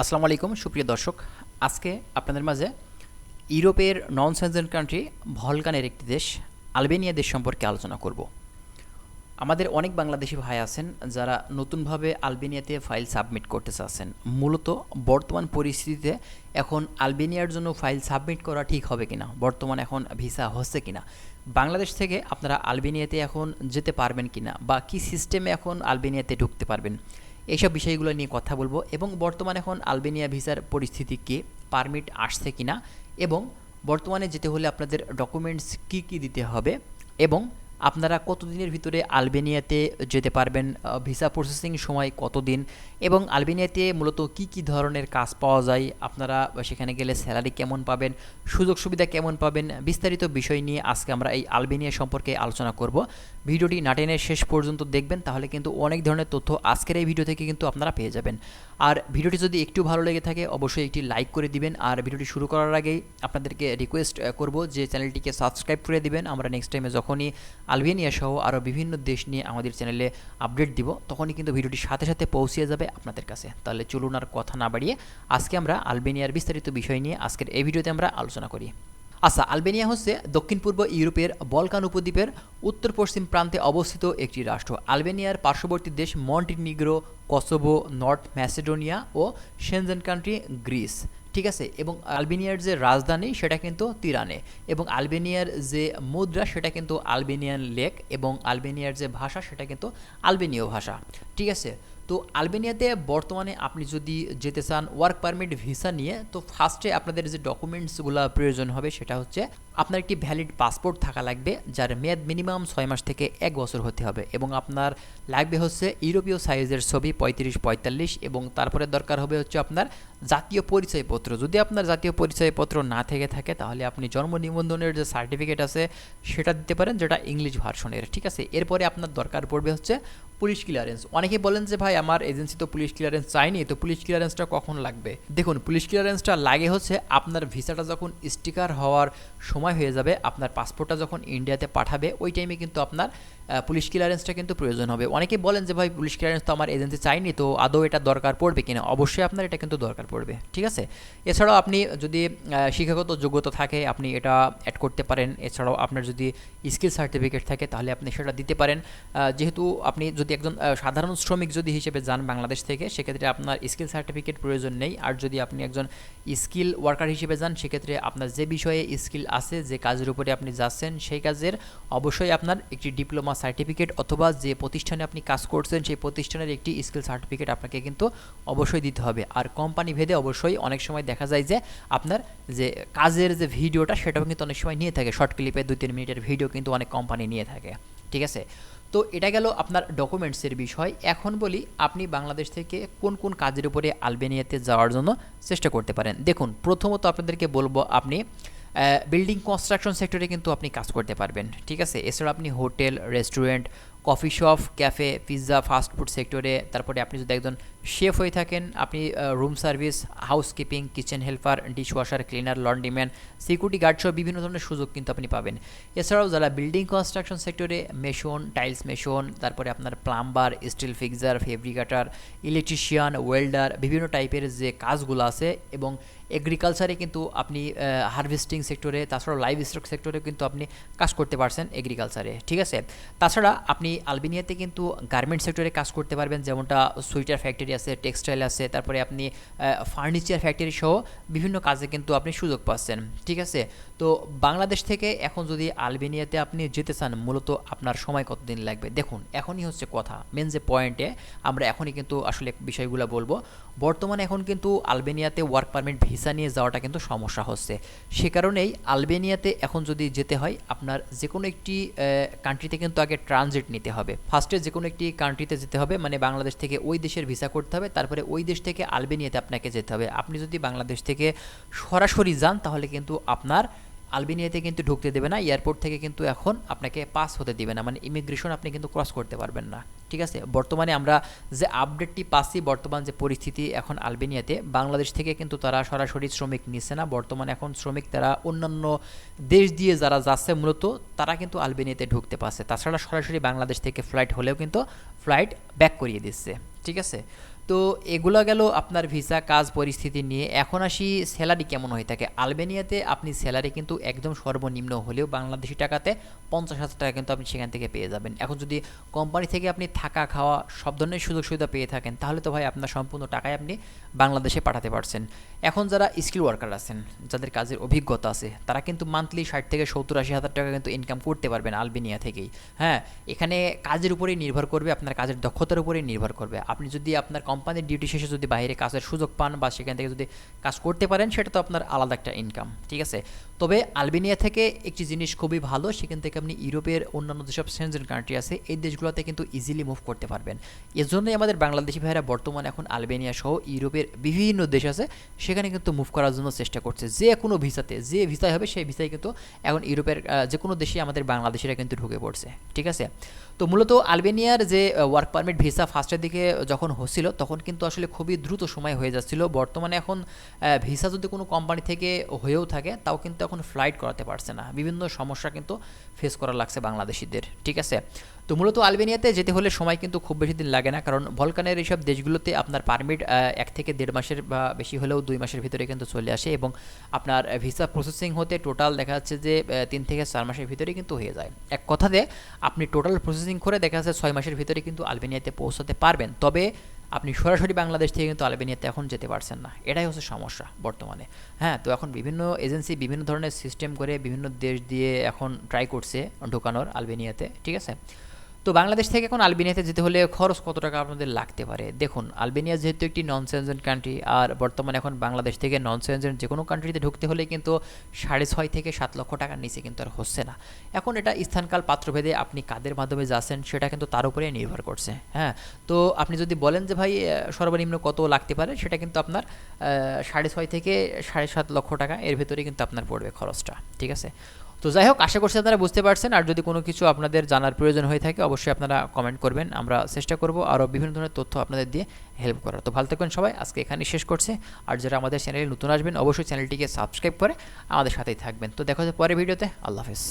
আসসালামু আলাইকুম, সুপ্রিয় দর্শক। আজকে আপনাদের মাঝে ইউরোপের নন সেনজেন কান্ট্রি ভলকানের একটি দেশ, আলবেনিয়া দেশ সম্পর্কে আলোচনা করব। আমাদের অনেক বাংলাদেশি ভাই আছেন যারা নতুনভাবে আলবেনিয়াতে ফাইল সাবমিট করতে চাচ্ছেন। মূলত বর্তমান পরিস্থিতিতে এখন আলবেনিয়ার জন্য ফাইল সাবমিট করা ঠিক হবে কিনা, বর্তমান এখন ভিসা হচ্ছে কিনা, বাংলাদেশ থেকে আপনারা আলবেনিয়াতে এখন যেতে পারবেন কিনা বা কি সিস্টেমে এখন আলবেনিয়াতে ঢুকতে পারবেন এইসব বিষয়গুলো নিয়ে কথা বলব এবং বর্তমানে এখন আলবেনিয়া ভিসার পরিস্থিতি কী, পারমিট আসছে কি না এবং বর্তমানে যেতে হলে আপনাদের ডকুমেন্টস কী কী দিতে হবে এবং আপনারা কতদিনের ভিতরে আলবেনিয়াতে যেতে পারবেন? ভিসা প্রসেসিং সময় কতদিন? এবং আলবেনিয়াতে মূলত কি কি ধরনের কাজ পাওয়া যায়? আপনারা সেখানে গেলে স্যালারি কেমন পাবেন? সুযোগ সুবিধা কেমন পাবেন? বিস্তারিত বিষয় নিয়ে আজকে আমরা এই আলবেনিয়া সম্পর্কে আলোচনা করব। ভিডিওটি নাটেনের শেষ পর্যন্ত দেখবেন, তাহলে কিন্তু অনেক ধরনের তথ্য আজকের এই ভিডিও থেকে কিন্তু আপনারা পেয়ে যাবেন। আর ভিডিওটি যদি একটু ভালো লেগে থাকে, অবশ্যই একটি লাইক করে দিবেন। আর ভিডিওটি শুরু করার আগেই আপনাদেরকে রিকোয়েস্ট করব যে চ্যানেলটিকে সাবস্ক্রাইব করে দিবেন। আমরা নেক্সট টাইমে যখনই আলবেনিয়া সহ আরও বিভিন্ন দেশ নিয়ে আমাদের চ্যানেলে আপডেট দিব, তখনই কিন্তু ভিডিওটি সাথে সাথে পৌঁছে যাবে আপনাদের কাছে। তাহলে চলুন আর কথা না বাড়িয়ে আজকে আমরা আলবেনিয়ার বিস্তারিত বিষয় নিয়ে আজকের এই ভিডিওতে আমরা আলোচনা করি। আচ্ছা আলবেনিয়া হচ্ছে দক্ষিণ পূর্ব ইউরোপের বলকান উপদ্বীপের উত্তর পশ্চিম প্রান্তে অবস্থিত একটি রাষ্ট্র। আলবেনিয়ার পার্শ্ববর্তী দেশ মন্টিনিগ্রো, কসোভো, নর্থ ম্যাসেডোনিয়া ও সেনজেন কান্ট্রি গ্রিস। ঠিক আছে, এবং আলবেনিয়ার যে রাজধানী সেটা কিন্তু তিরানে, এবং আলবেনিয়ার যে মুদ্রা সেটা কিন্তু আলবেনিয়ান লেক, এবং আলবেনিয়ার যে ভাষা সেটা কিন্তু আলবেনীয় ভাষা, ঠিক আছে? তো আলবেনিয়াতে বর্তমানে আপনি যদি যেতে চান ওয়ার্ক পারমিট ভিসা নিয়ে, তো ফার্স্টে আপনাদের যে ডকুমেন্টসগুলো প্রয়োজন হবে সেটা হচ্ছে আপনার একটি ভ্যালিড পাসপোর্ট থাকা লাগবে, যার মেয়াদ মিনিমাম ছয় মাস থেকে এক বছর হতে হবে এবং আপনার লাগবে হচ্ছে ইউরোপীয় সাইজের ছবি পঁয়ত্রিশ, পঁয়তাল্লিশ এবং তারপরে দরকার হবে হচ্ছে আপনার জাতীয় পরিচয়পত্র। যদি আপনার জাতীয় পরিচয়পত্র না থেকে থাকে, তাহলে আপনি জন্ম নিবন্ধনের যে সার্টিফিকেট আছে, সেটা দিতে পারেন, যেটা ইংলিশ ভার্সনের, ঠিক আছে? এরপরে আপনার দরকার পড়বে হচ্ছে পুলিশ ক্লিয়ারেন্স অনেকে বলেন যে, ভাই, আমার এজেন্সি তো পুলিশ ক্লিয়ারেন্স চাইনি তো পুলিশ ক্লিয়ারেন্সটা কখন লাগবে? দেখুন, পুলিশ ক্লিয়ারেন্সটা লাগে হচ্ছে আপনার ভিসাটা যখন স্টিকার হওয়ার সময় হয়ে যাবে। আপনার পাসপোর্টটা যখন ইন্ডিয়াতে পাঠাবে ওই টাইমে কিন্তু আপনার পুলিশ ক্লিয়ারেন্সটা কিন্তু প্রয়োজন হবে। অনেকে বলেন যে, ভাই, পুলিশ ক্লিয়ারেন্স তো আমার এজেন্সি চাইনি, তো আদৌ এটা দরকার পড়বে কিনা? অবশ্যই আপনার এটা কিন্তু দরকার পড়বে, ঠিক আছে? এছাড়াও আপনি যদি শিক্ষাগত যোগ্যতা থাকে, আপনি এটা অ্যাড করতে পারেন। এছাড়াও আপনার যদি স্কিল সার্টিফিকেট থাকে, তাহলে আপনি সেটা দিতে পারেন। যেহেতু আপনি যদি একজন সাধারণ শ্রমিক যদি হিসেবে যান বাংলাদেশ থেকে, সেক্ষেত্রে আপনার স্কিল সার্টিফিকেট প্রয়োজন নেই। আর যদি আপনি একজন স্কিল ওয়ার্কার হিসেবে যান, সেক্ষেত্রে আপনার যে বিষয়ে স্কিল আছে, যে কাজের উপরে আপনি যাচ্ছেন, সেই কাজের অবশ্যই আপনার একটি ডিপ্লোমা সার্টিফিকেট অথবা যে প্রতিষ্ঠানে আপনি কাজ করছেন, সেই প্রতিষ্ঠানের একটি স্কিল সার্টিফিকেট আপনাকে কিন্তু অবশ্যই দিতে হবে। আর কোম্পানি ভেদে অবশ্যই অনেক সময় দেখা যায় যে আপনার যে কাজের যে ভিডিওটা, সেটাও কিন্তু অনেক সময় নিয়ে থাকে। শর্ট ক্লিপে দুই তিন মিনিটের ভিডিও কিন্তু অনেক কোম্পানি নিয়ে থাকে। ঠিক আছে? তো এটা গেল আপনার ডকুমেন্টসের বিষয়। এখন বলি, আপনি বাংলাদেশ থেকে কোন কোন কাজের উপরে আলবেনিয়াতে যাওয়ার জন্য চেষ্টা করতে পারেন। দেখুন, প্রথমত আপনাদেরকে বলব, আপনি বিল্ডিং কনস্ট্রাকশন সেক্টরে কিন্তু আপনি কাজ করতে পারবেন। ঠিক আছে? এছাড়া আপনি hotel restaurant coffee shop cafe pizza fast food সেক্টরে তারপরে আপনি যদি একজন শেফ হয়ে থাকেন, আপনি room service housekeeping kitchen helper dishwasher cleaner laundryman security guard সহ বিভিন্ন ধরনের সুযোগ কিন্তু আপনি পাবেন। এছাড়াও যারা বিল্ডিং কনস্ট্রাকশন সেক্টরে মেশন টাইলস মেশন তারপরে আপনার plumber steel fixer fabricator electrician welder বিভিন্ন টাইপের যে কাজগুলো আছে এবং এগ্রিকালচারে কিন্তু আপনি হারভেস্টিং সেক্টরে তাছাড়া লাইভ স্টক সেক্টরে কিন্তু আপনি কাজ করতে পারছেন এগ্রিকালচারে ঠিক আছে? তাছাড়া আপনি আলবেনিয়াতে কিন্তু গার্মেন্ট সেক্টরে কাজ করতে পারবেন, যেমনটা সুইটার ফ্যাক্টরি আছে টেক্সটাইল আছে, তারপরে আপনি ফার্নিচার ফ্যাক্টরি সহ বিভিন্ন কাজে কিন্তু আপনি সুযোগ পাচ্ছেন, ঠিক আছে? তো বাংলাদেশ থেকে এখন যদি আলবেনিয়াতে আপনি যেতে চান, মূলত আপনার সময় কতদিন লাগবে? দেখুন, এখনই হচ্ছে কথা। মেন যে পয়েন্টে আমরা এখনই কিন্তু আসলে বিষয়গুলো বলব। বর্তমানে এখন কিন্তু আলবেনিয়াতে ওয়ার্ক পারমিট ভিসা নিয়ে যাওয়াটা কিন্তু সমস্যা হচ্ছে। সে কারণেই আলবেনিয়াতে এখন যদি যেতে হয়, আপনার যে কোনো একটি কান্ট্রিতে কিন্তু আগে ট্রানজিট নিতে হবে। ফার্স্টে যে কোনো একটি কান্ট্রিতে যেতে হবে মানে বাংলাদেশ থেকে ওই দেশের ভিসা করতে হবে, তারপরে ওই দেশ থেকে আলবেনিয়াতে আপনাকে যেতে হবে। আপনি যদি বাংলাদেশ থেকে সরাসরি যান, তাহলে কিন্তু আপনার আলবেনিয়াতে কিন্তু ঢুকতে দেবে না, এয়ারপোর্ট থেকে কিন্তু এখন আপনাকে পাস হতে দেবে না। মানে ইমিগ্রেশন আপনি কিন্তু ক্রস করতে পারবেন না, ঠিক আছে? বর্তমানে আমরা যে আপডেটটি পাচ্ছি, বর্তমান যে পরিস্থিতি এখন আলবেনিয়াতে, বাংলাদেশ থেকে কিন্তু তারা সরাসরি শ্রমিক নিচ্ছে না। বর্তমানে এখন শ্রমিক তারা অন্যান্য দেশ দিয়ে যারা যাচ্ছে মূলত, তারা কিন্তু আলবেনিয়াতে ঢুকতে পারছে। তাছাড়া সরাসরি বাংলাদেশ থেকে ফ্লাইট হলেও কিন্তু ফ্লাইট ব্যাক করিয়ে দিচ্ছে, ঠিক আছে? তো এগুলো গেল আপনার ভিসা, কাজ, পরিস্থিতি নিয়ে। এখন আসি স্যালারি কেমন হয়ে থাকে? আলবেনিয়াতে আপনি স্যালারি কিন্তু একদম সর্বনিম্ন হলেও বাংলাদেশি টাকাতে পঞ্চাশ হাজার টাকা কিন্তু আপনি সেখান থেকে পেয়ে যাবেন। এখন যদি কোম্পানি থেকে আপনি থাকা, খাওয়া সব ধরনের সুযোগ সুবিধা পেয়ে থাকেন, তাহলে তো ভাই আপনার সম্পূর্ণ টাকায় আপনি বাংলাদেশে পাঠাতে পারছেন। এখন যারা স্কিল ওয়ার্কার আছেন, যাদের কাজের অভিজ্ঞতা আছে, তারা কিন্তু মান্থলি ষাট থেকে সত্তর, আশি হাজার টাকা কিন্তু ইনকাম করতে পারবেন আলবেনিয়া থেকেই। হ্যাঁ এখানে কাজের উপরেই নির্ভর করবে, আপনার কাজের দক্ষতার উপরেই নির্ভর করবে। আপনি যদি আপনার কোম্পানির ডিউটি শেষে যদি বাইরে কাজের সুযোগ পান বা সেখান থেকে যদি কাজ করতে পারেন, সেটা তো আপনার আলাদা একটা ইনকাম ঠিক আছে? তবে আলবেনিয়া থেকে একটি জিনিস খুবই ভালো, সেখান থেকে আপনি ইউরোপের অন্যান্য যেসব সেন্সেন কান্ট্রি আছে, এই দেশগুলোতে কিন্তু ইজিলি মুভ করতে পারবেন। এর জন্যই আমাদের বাংলাদেশি ভাইয়েরা বর্তমানে এখন আলবেনিয়া সহ ইউরোপের বিভিন্ন দেশ আছে, সেখানে কিন্তু মুভ করার জন্য চেষ্টা করছে। যে কোনো ভিসাতে, যে ভিসাই হবে সেই ভিসায় কিন্তু এখন ইউরোপের যে কোনো দেশে আমাদের বাংলাদেশিরা কিন্তু ঢুকে পড়ছে, ঠিক আছে? তো মূলত আলবেনিয়ার যে ওয়ার্ক পারমিট ভিসা ফার্স্টের দিকে যখন হচ্ছিল, তখন কিন্তু আসলে খুবই দ্রুত সময় হয়ে যাচ্ছিল। বর্তমানে এখন ভিসা যদি কোনো কোম্পানি থেকে হয়েও থাকে, তাও কিন্তু এখন ফ্লাইট করাতে পারছে না। বিভিন্ন সমস্যা কিন্তু ফেস করা লাগছে বাংলাদেশিদের, ঠিক আছে? তো মূলত আলবেনিয়াতে যেতে হলে সময় কিন্তু খুব বেশি দিন লাগে না, কারণ ভলকানের এইসব দেশগুলোতে আপনার পারমিট এক থেকে দেড় মাসের বা বেশি হলেও দুই মাসের ভিতরে কিন্তু চলে আসে এবং আপনার ভিসা প্রসেসিং হতে টোটাল দেখা যাচ্ছে যে তিন থেকে চার মাসের ভিতরে কিন্তু হয়ে যায়। এক কথাতে, আপনি টোটাল প্রসেসিং করে দেখা যাচ্ছে ছয় মাসের ভিতরে কিন্তু আলবেনিয়াতে পৌঁছাতে পারবেন। তবে আপনি সরাসরি বাংলাদেশ থেকে কিন্তু আলবেনিয়াতে এখন যেতে পারছেন না। এটাই হচ্ছে সমস্যা বর্তমানে। হ্যাঁ তো এখন বিভিন্ন এজেন্সি বিভিন্ন ধরনের সিস্টেম করে বিভিন্ন দেশ দিয়ে এখন ট্রাই করছে ঢোকানোর আলবেনিয়াতে, ঠিক আছে? তো বাংলাদেশ থেকে এখন আলবেনিয়াতে যেতে হলে খরচ কত টাকা আপনাদের লাগতে পারে? দেখুন, আলবেনিয়া যেহেতু একটি নন সেনজেন কান্ট্রি আর বর্তমানে এখন বাংলাদেশ থেকে নন সেনজেন যে কোনো কান্ট্রিতে ঢুকতে হলে কিন্তু সাড়ে ছয় থেকে সাত লক্ষ টাকার নিচে কিন্তু আর হচ্ছে না। এখন এটা স্থানকাল পাত্রভেদে আপনি কাদের মাধ্যমে যাচ্ছেন সেটা কিন্তু তার উপরে নির্ভর করছে হ্যাঁ? তো আপনি যদি বলেন যে ভাই সর্বনিম্ন কত লাগতে পারে, সেটা কিন্তু আপনার সাড়ে ছয় থেকে সাড়ে সাত লক্ষ টাকা, এর ভেতরে কিন্তু আপনার পড়বে খরচটা, ঠিক আছে? তো যাই হোক, আশা করছি আপনারা বুঝতে পারছেন। আর যদি কোনো কিছু আপনাদের জানার প্রয়োজন হয়ে থাকে, অবশ্যই আপনারা কমেন্ট করবেন। আমরা চেষ্টা করব আরও বিভিন্ন ধরনের তথ্য আপনাদের দিয়ে হেল্প করার। তো ভালো থাকবেন সবাই। আজকে এখানে শেষ করছে। আর যারা আমাদের চ্যানেলে নতুন আসবেন, অবশ্যই চ্যানেলটিকে সাবস্ক্রাইব করে আমাদের সাথেই থাকবেন। তো দেখা হচ্ছে পরের ভিডিওতে। আল্লাহ হাফেজ।